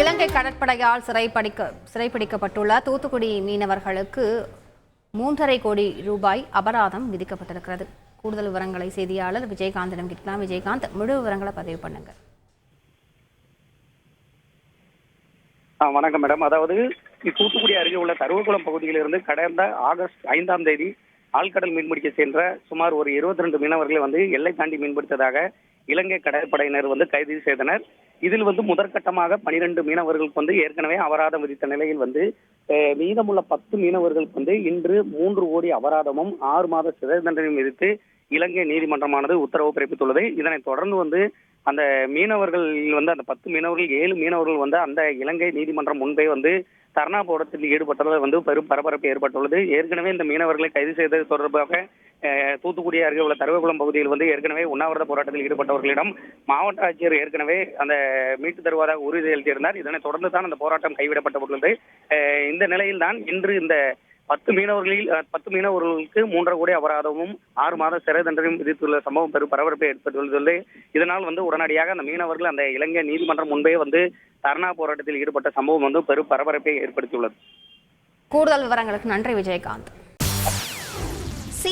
இலங்கை கடற்படையால் சிறைப்படிக்க சிறைப்பிடிக்கப்பட்டுள்ள தூத்துக்குடி மீனவர்களுக்கு மூன்றரை கோடி ரூபாய் அபராதம் விதிக்கப்பட்டிருக்கிறது. கூடுதல் விவரங்களை செய்தியாளர் விஜயகாந்திடம் கேட்கலாம். விஜயகாந்த் முழு விவரங்களை பதிவு பண்ணுங்க. வணக்கம் மேடம். அதாவது தூத்துக்குடி அருகே உள்ள தருவகுளம் பகுதியிலிருந்து கடந்த ஆகஸ்ட் ஐந்தாம் தேதி ஆழ்கடல் மீன்பிடிக்க சென்ற சுமார் ஒரு இருபத்தி ரெண்டு மீனவர்களை வந்து எல்லை தாண்டி மீன்பிடித்ததாக இலங்கை கடற்படையினர் வந்து கைது செய்தனர். இதில் வந்து முதற்கட்டமாக பனிரெண்டு மீனவர்களுக்கு வந்து ஏற்கனவே அபராதம் விதித்த நிலையில் வந்து மீதமுள்ள பத்து மீனவர்களுக்கு வந்து இன்று மூன்று கோடி அபராதமும் ஆறு மாத சிறை தண்டனையும் விதித்து இலங்கை நீதிமன்றமானது உத்தரவு பிறப்பித்துள்ளது. இதனைத் தொடர்ந்து வந்து அந்த மீனவர்கள் வந்து அந்த பத்து மீனவர்கள் ஏழு மீனவர்கள் வந்து அந்த இலங்கை நீதிமன்றம் முன்பே வந்து தர்ணா போராட்டத்தில் ஈடுபட்டதில் வந்து பெரும் பரபரப்பு ஏற்பட்டுள்ளது. ஏற்கனவே இந்த மீனவர்களை கைது செய்தது தொடர்பாக தூத்துக்குடி அருகே உள்ள தருவகுளம் பகுதியில் வந்து ஏற்கனவே உண்ணாவிரத போராட்டத்தில் ஈடுபட்டவர்களிடம் மாவட்ட ஆட்சியர் ஏற்கனவே அந்த மீட்டு தருவதாக உறுதி அளித்திருந்தார். இதனைத் தொடர்ந்து தான் அந்த போராட்டம் கைவிடப்பட்டுள்ளது இந்த நிலையில் தான் இன்று இந்த பத்து மீனவர்களில் பத்து மீனவர்களுக்கு மூன்றரை கோடி அபராதமும் ஆறு மாத சிறை தண்டனையும் விதித்துள்ள சம்பவம் பெரும் பரபரப்பை ஏற்பட்டுள்ளது இதனால் வந்து உடனடியாக அந்த மீனவர்கள் அந்த இலங்கை நீதிமன்றம் முன்பே வந்து தர்ணா போராட்டத்தில் ஈடுபட்ட சம்பவம் வந்து பெரும் பரபரப்பை ஏற்படுத்தியுள்ளது. கூடுதல் விவரங்களுக்கு நன்றி விஜயகாந்த்.